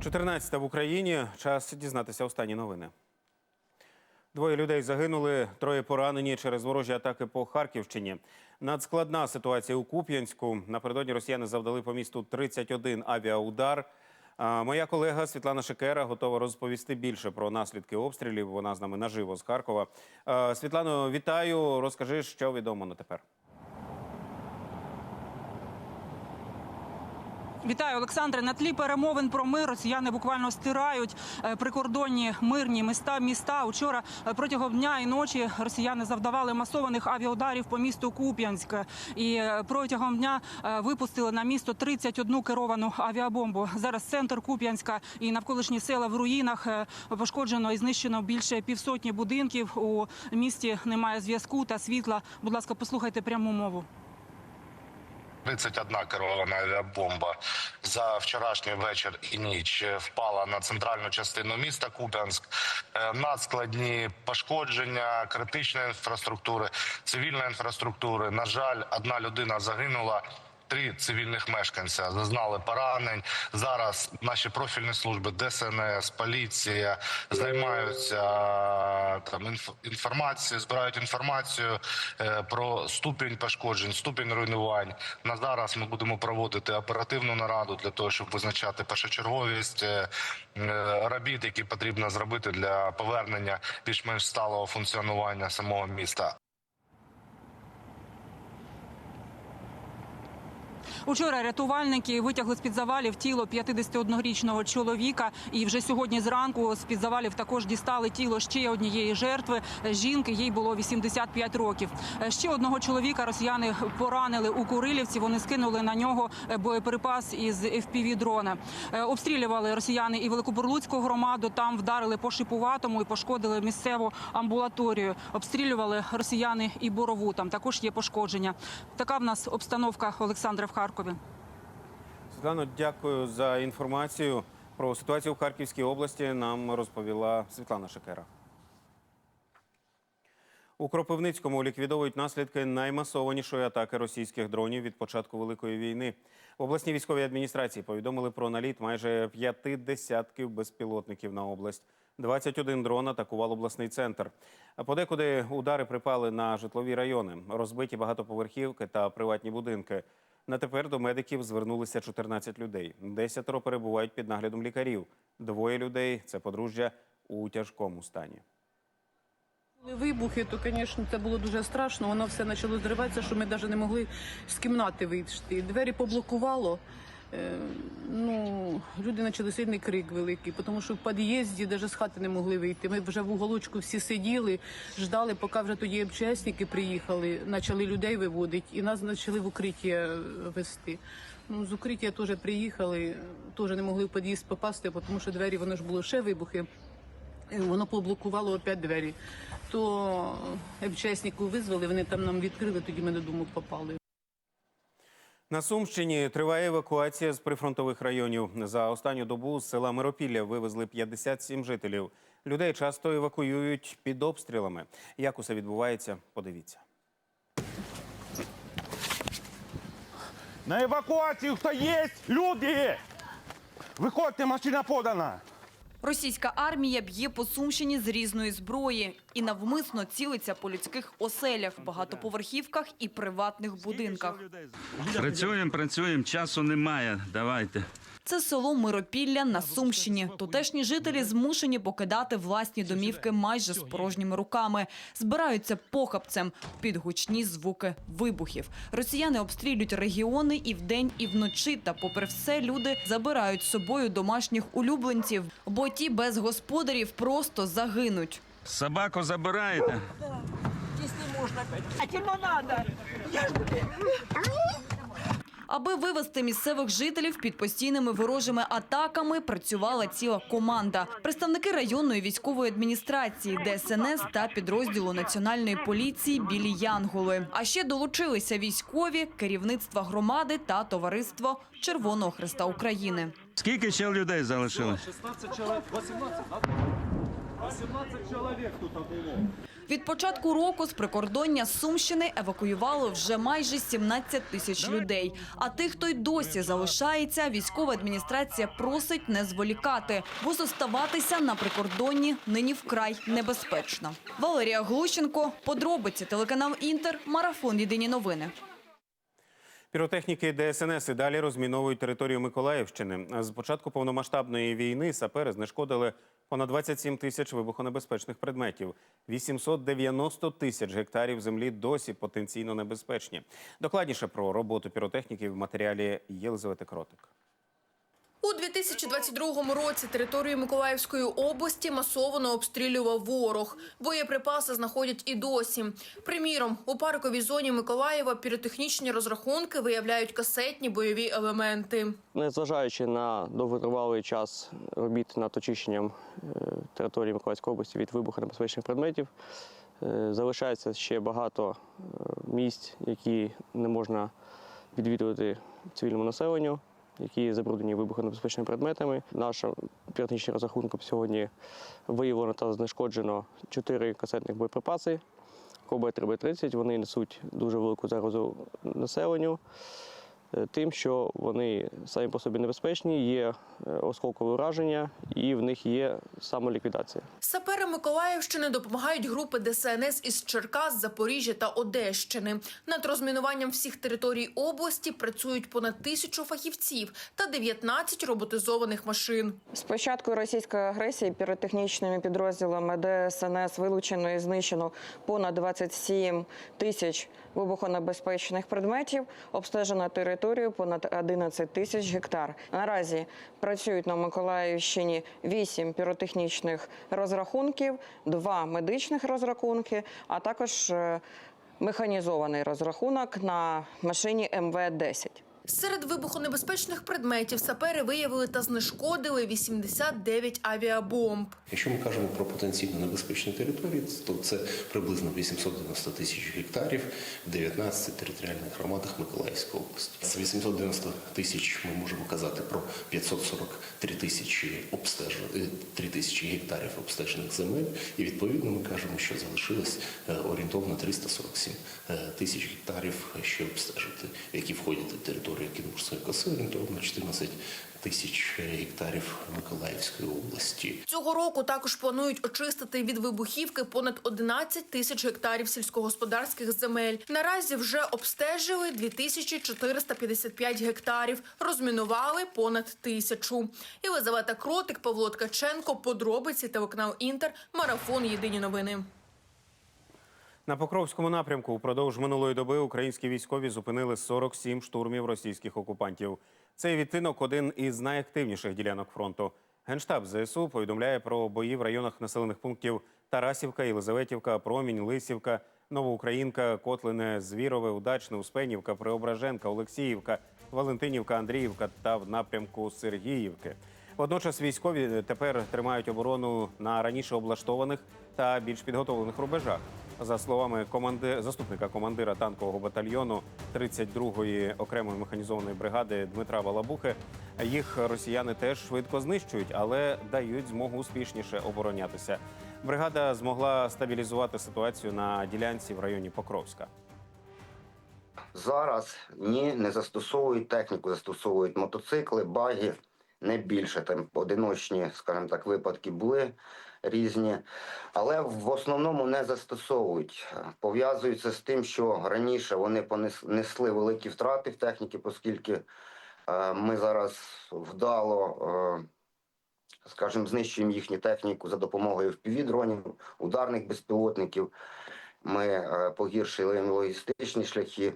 14 в Україні. Час дізнатися останні новини. Двоє людей загинули, троє поранені через ворожі атаки по Харківщині. Надскладна ситуація у Куп'янську. Напередодні росіяни завдали по місту 31 авіаудар. Моя колега Світлана Шикера готова розповісти більше про наслідки обстрілів. Вона з нами наживо з Харкова. Світлано, вітаю. Розкажи, що відомо на тепер. Вітаю, Олександре. На тлі перемовин про мир росіяни буквально стирають е, прикордонні мирні міста. Міста учора е, протягом дня і ночі росіяни завдавали масованих авіаударів по місту Куп'янськ. І е, протягом дня випустили на місто 31 керовану авіабомбу. Зараз центр Куп'янська і навколишні села в руїнах пошкоджено і знищено більше півсотні будинків. У місті немає зв'язку та світла. Будь ласка, послухайте пряму мову. 31 керована авіабомба за вчорашній вечір і ніч впала на центральну частину міста Куп'янськ. Е, Надскладні пошкодження критичної інфраструктури, цивільної інфраструктури. На жаль, одна людина загинула. Три цивільних мешканця зазнали поранень. Зараз наші профільні служби, ДСНС, поліція займаються там інф- інформацією, збирають інформацію е, про ступінь пошкоджень, ступінь руйнувань. На зараз ми будемо проводити оперативну нараду для того, щоб визначати першочерговість е, е, робіт, які потрібно зробити для повернення більш-менш сталого функціонування самого міста. Учора рятувальники витягли з під завалів тіло 51-річного чоловіка. І вже сьогодні зранку з під завалів також дістали тіло ще однієї жертви. Жінки їй було 85 років. Ще одного чоловіка росіяни поранили у Курилівці. Вони скинули на нього боєприпас із fpv дрона. Обстрілювали росіяни і Великобурлуцьку громаду. Там вдарили по шипуватому і пошкодили місцеву амбулаторію. Обстрілювали росіяни і борову. Там також є пошкодження. Така в нас обстановка Олександра в Харкові. Світлано, дякую за інформацію про ситуацію в Харківській області. Нам розповіла Світлана Шикера. У Кропивницькому ліквідовують наслідки наймасованішої атаки російських дронів від початку великої війни. В обласній військовій адміністрації повідомили про наліт майже п'яти десятків безпілотників на область. 21 дрон атакував обласний центр. А Подекуди удари припали на житлові райони, розбиті багатоповерхівки та приватні будинки. На тепер до медиків звернулися 14 людей. Десятеро перебувають під наглядом лікарів. Двоє людей це подружжя у тяжкому стані. Коли Вибухи, то, звісно, це було дуже страшно. Воно все почало зриватися, що ми навіть не могли з кімнати вийти. Двері поблокувало. Е, Ну, люди почали сильний крик великий, тому що в під'їзді навіть з хати не могли вийти. Ми вже в уголочку всі сиділи, ждали, поки вже тоді МЧСники приїхали, почали людей виводити і нас почали в укриття вести. Ну, з укриття теж приїхали, теж не могли в під'їзд попасти, тому що двері воно ж було ще вибухи. Е, Воно поблокувало опять двері. То МЧСнику визвали, вони там нам відкрили, тоді ми додому попали. На Сумщині триває евакуація з прифронтових районів. За останню добу з села Миропілля вивезли 57 жителів. Людей часто евакуюють під обстрілами. Як усе відбувається, подивіться. На евакуацію хто є? Люди! Виходьте, машина подана! Російська армія б'є по Сумщині з різної зброї і навмисно цілиться по людських оселях, багатоповерхівках і приватних будинках. Працюємо, працюємо, часу немає. Давайте. Це село Миропілля на Сумщині. Тутешні жителі змушені покидати власні домівки майже з порожніми руками. Збираються похабцем під гучні звуки вибухів. Росіяни обстрілюють регіони і вдень, і вночі. Та, попри все, люди забирають з собою домашніх улюбленців, бо ті без господарів просто загинуть. Собаку забираєте? Аби вивести місцевих жителів під постійними ворожими атаками, працювала ціла команда. Представники районної військової адміністрації, ДСНС та підрозділу національної поліції білі Янголи. А ще долучилися військові, керівництва громади та товариство Червоного Христа України. Скільки ще людей залишилось? Від початку року з прикордоння Сумщини евакуювало вже майже 17 тисяч людей. А тих, хто й досі залишається, військова адміністрація просить не зволікати, бо зоставатися на прикордонні нині вкрай небезпечно. Валерія Глущенко, подробиці, телеканал Інтер, марафон Єдині новини. Піротехніки ДСНС і далі розміновують територію Миколаївщини. З початку повномасштабної війни сапери знешкодили понад 27 тисяч вибухонебезпечних предметів. 890 тисяч гектарів землі досі потенційно небезпечні. Докладніше про роботу піротехніків в матеріалі Єлизавети Кротик. У 2022 році територію Миколаївської області масово обстрілював ворог. Боєприпаси знаходять і досі. Приміром, у парковій зоні Миколаєва піротехнічні розрахунки виявляють касетні бойові елементи. Незважаючи на довготривалий час робіт над очищенням е, території Миколаївської області від вибухонебезпечних предметів, е, залишається ще багато е, місць, які не можна відвідувати цивільному населенню, які забруднені вибухонебезпечними предметами. Наша піротехнічним розрахунком сьогодні виявлено та знешкоджено чотири касетних боєприпаси. КБ-3Б-30, вони несуть дуже велику загрозу населенню тим, що вони самі по собі небезпечні, є е, осколкове ураження і в них є самоліквідація. Сапери Миколаївщини допомагають групи ДСНС із Черкас, Запоріжжя та Одещини. Над розмінуванням всіх територій області працюють понад тисячу фахівців та 19 роботизованих машин. З початку російської агресії піротехнічними підрозділами ДСНС вилучено і знищено понад 27 тисяч вибухонебезпечних предметів, обстежена територію понад 11 тисяч гектар. Наразі працюють на Миколаївщині 8 піротехнічних розрахунків, 2 медичних розрахунки, а також е, механізований розрахунок на машині МВ-10. Серед вибухонебезпечних предметів сапери виявили та знешкодили 89 авіабомб. Якщо ми кажемо про потенційно небезпечні території, то це приблизно 890 тисяч гектарів в 19 територіальних громадах Миколаївської області. З 890 тисяч ми можемо казати про 543 тисячі обстежених 3 тисячі гектарів обстежених земель, і відповідно ми кажемо, що залишилось е, орієнтовно 347 е, тисяч гектарів ще обстежити, які входять до території Кінбурзької коси, орієнтовно 14 тисяч гектарів Миколаївської області. Цього року також планують очистити від вибухівки понад 11 тисяч гектарів сільськогосподарських земель. Наразі вже обстежили 2455 гектарів, розмінували понад тисячу. Єлизавета Кротик, Павло Ткаченко, подробиці телеканал Інтер, марафон Єдині новини. На Покровському напрямку упродовж минулої доби українські військові зупинили 47 штурмів російських окупантів. Цей відтинок один із найактивніших ділянок фронту. Генштаб ЗСУ повідомляє про бої в районах населених пунктів Тарасівка, Єлизаветівка, Промінь, Лисівка, Новоукраїнка, Котлине, Звірове, Удачне, Успенівка, Преображенка, Олексіївка, Валентинівка, Андріївка та в напрямку Сергіївки. Водночас військові тепер тримають оборону на раніше облаштованих та більш підготовлених рубежах. За словами команди... заступника командира танкового батальйону 32-ї окремої механізованої бригади Дмитра Балабухи, їх росіяни теж швидко знищують, але дають змогу успішніше оборонятися. Бригада змогла стабілізувати ситуацію на ділянці в районі Покровська. Зараз ні, не застосовують техніку, застосовують мотоцикли, баги, не більше. Там одиночні, скажімо так, випадки були різні, але в основному не застосовують. Пов'язується з тим, що раніше вони понесли великі втрати в техніці, оскільки е, ми зараз вдало. Е, Скажімо, знищуємо їхню техніку за допомогою впівдронів, ударних безпілотників. Ми е, погіршили логістичні шляхи.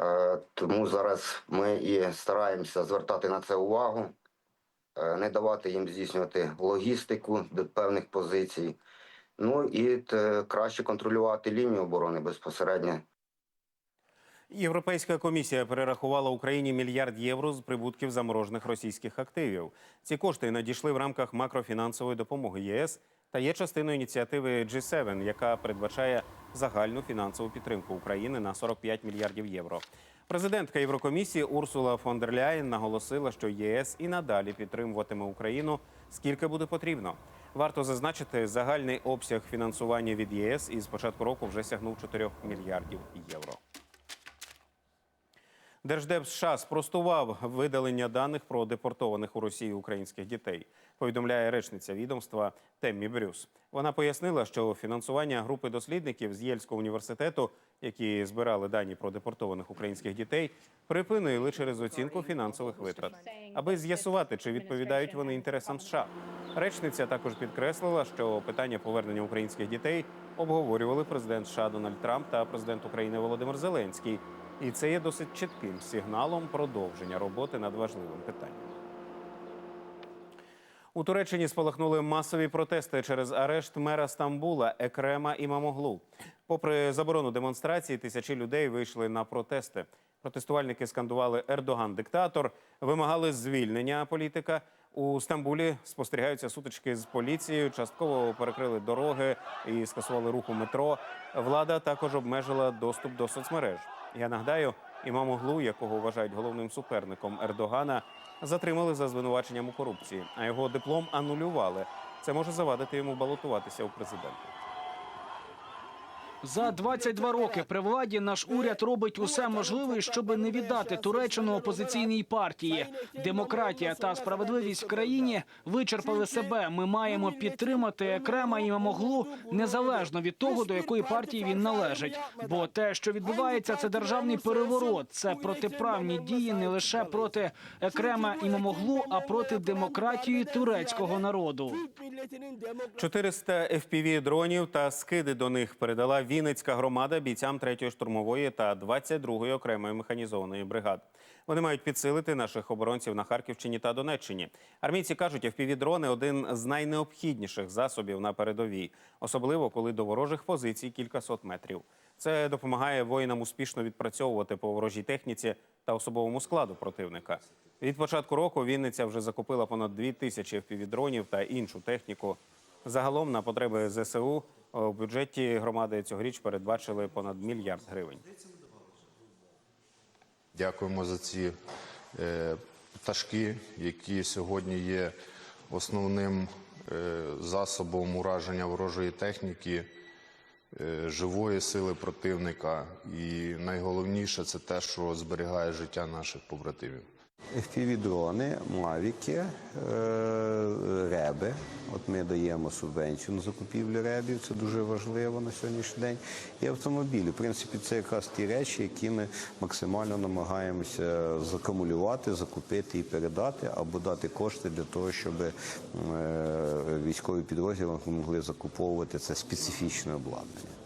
Е, Тому зараз ми і стараємося звертати на це увагу, не давати їм здійснювати логістику до певних позицій. Ну і краще контролювати лінію оборони безпосередньо. Європейська комісія перерахувала Україні мільярд євро з прибутків заморожених російських активів. Ці кошти надійшли в рамках макрофінансової допомоги ЄС та є частиною ініціативи G7, яка передбачає загальну фінансову підтримку України на 45 мільярдів євро. Президентка Єврокомісії Урсула фон дер Ляєн наголосила, що ЄС і надалі підтримуватиме Україну скільки буде потрібно. Варто зазначити, загальний обсяг фінансування від ЄС із початку року вже сягнув 4 мільярдів євро. Держдеп США спростував видалення даних про депортованих у Росію українських дітей. Повідомляє речниця відомства Теммі Брюс. Вона пояснила, що фінансування групи дослідників з Єльського університету, які збирали дані про депортованих українських дітей, припинили через оцінку фінансових витрат, аби з'ясувати, чи відповідають вони інтересам США. Речниця також підкреслила, що питання повернення українських дітей обговорювали президент США Дональд Трамп та президент України Володимир Зеленський. І це є досить чітким сигналом продовження роботи над важливим питанням. У Туреччині спалахнули масові протести через арешт мера Стамбула Екрема Імамоглу. Попри заборону демонстрацій, тисячі людей вийшли на протести. Протестувальники скандували Ердоган диктатор, вимагали звільнення політика. У Стамбулі спостерігаються сутички з поліцією. Частково перекрили дороги і скасували рух у метро. Влада також обмежила доступ до соцмереж. Я нагадаю, імамоглу, якого вважають головним суперником Ердогана, затримали за звинуваченням у корупції, а його диплом анулювали. Це може завадити йому балотуватися у президенти. За 22 роки при владі наш уряд робить усе можливе, щоб не віддати Туреччину опозиційній партії. Демократія та справедливість в країні вичерпали себе. Ми маємо підтримати Екрема і Мамоглу незалежно від того, до якої партії він належить. Бо те, що відбувається, це державний переворот. Це протиправні дії не лише проти Екрема і Мамоглу, а проти демократії турецького народу. 400 fpv дронів та скиди до них передала Вінницька громада бійцям 3-ї штурмової та 22-ї окремої механізованої бригад. Вони мають підсилити наших оборонців на Харківщині та Донеччині. Армійці кажуть, fpv дрони один з найнеобхідніших засобів на передовій, особливо коли до ворожих позицій кількасот метрів. Це допомагає воїнам успішно відпрацьовувати по ворожій техніці та особовому складу противника. Від початку року Вінниця вже закупила понад 2 тисячі FPV-дронів та іншу техніку. Загалом на потреби ЗСУ у бюджеті громади цьогоріч передбачили понад мільярд гривень. Дякуємо за ці е, пташки, які сьогодні є основним е, засобом ураження ворожої техніки, е, живої сили противника. І найголовніше це те, що зберігає життя наших побратимів. FPV-дрони, мавіки, е, реби. От ми даємо субвенцію на закупівлю ребів, це дуже важливо на сьогоднішній день. І автомобілі. В принципі, це якраз ті речі, які ми максимально намагаємося закумулювати, закупити і передати, або дати кошти для того, щоб е, військові підрозділи могли закуповувати це специфічне обладнання.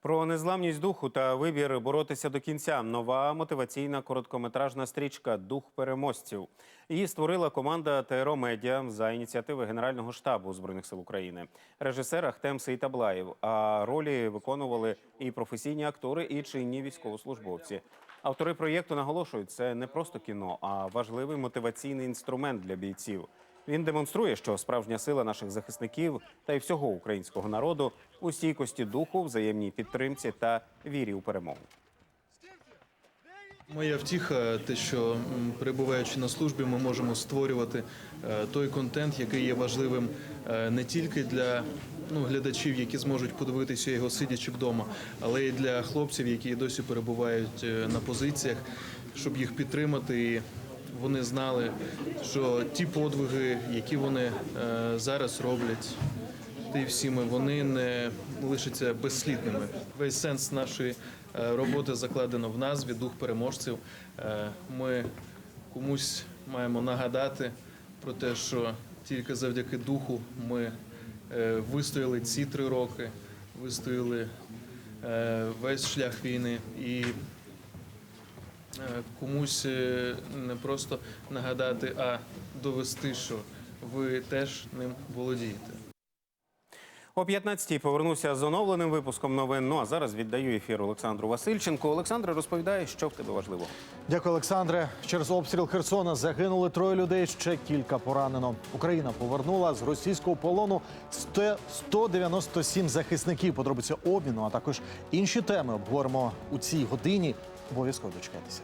Про незламність духу та вибір боротися до кінця. Нова мотиваційна короткометражна стрічка Дух переможців. Її створила команда ТРО Медіа за ініціативи Генерального штабу збройних сил України. Режисер Ахтем Сейтаблаєв. А ролі виконували і професійні актори, і чинні військовослужбовці. Автори проєкту наголошують, це не просто кіно, а важливий мотиваційний інструмент для бійців. Він демонструє, що справжня сила наших захисників та й всього українського народу у стійкості духу, взаємній підтримці та вірі у перемогу. Моя втіха, те, що перебуваючи на службі, ми можемо створювати е, той контент, який є важливим е, не тільки для ну, глядачів, які зможуть подивитися його сидячи вдома, але й для хлопців, які досі перебувають е, на позиціях, щоб їх підтримати. І вони знали, що ті подвиги, які вони е, зараз роблять, та й всіми вони не лишаться безслідними. Весь сенс нашої е, роботи закладено в назві дух переможців. Е, Ми комусь маємо нагадати про те, що тільки завдяки духу ми вистояли ці три роки, вистояли весь шлях війни і комусь е, не просто нагадати, а довести, що ви теж ним володієте. О 15-й повернуся з оновленим випуском новин. Ну а зараз віддаю ефір Олександру Васильченку. Олександр розповідає, що в тебе важливо. Дякую, Олександре. Через обстріл Херсона загинули троє людей. Ще кілька поранено. Україна повернула з російського полону 100 197 захисників. Подробиці обміну, а також інші теми обговоримо у цій годині. Обов'язково дочекайтеся.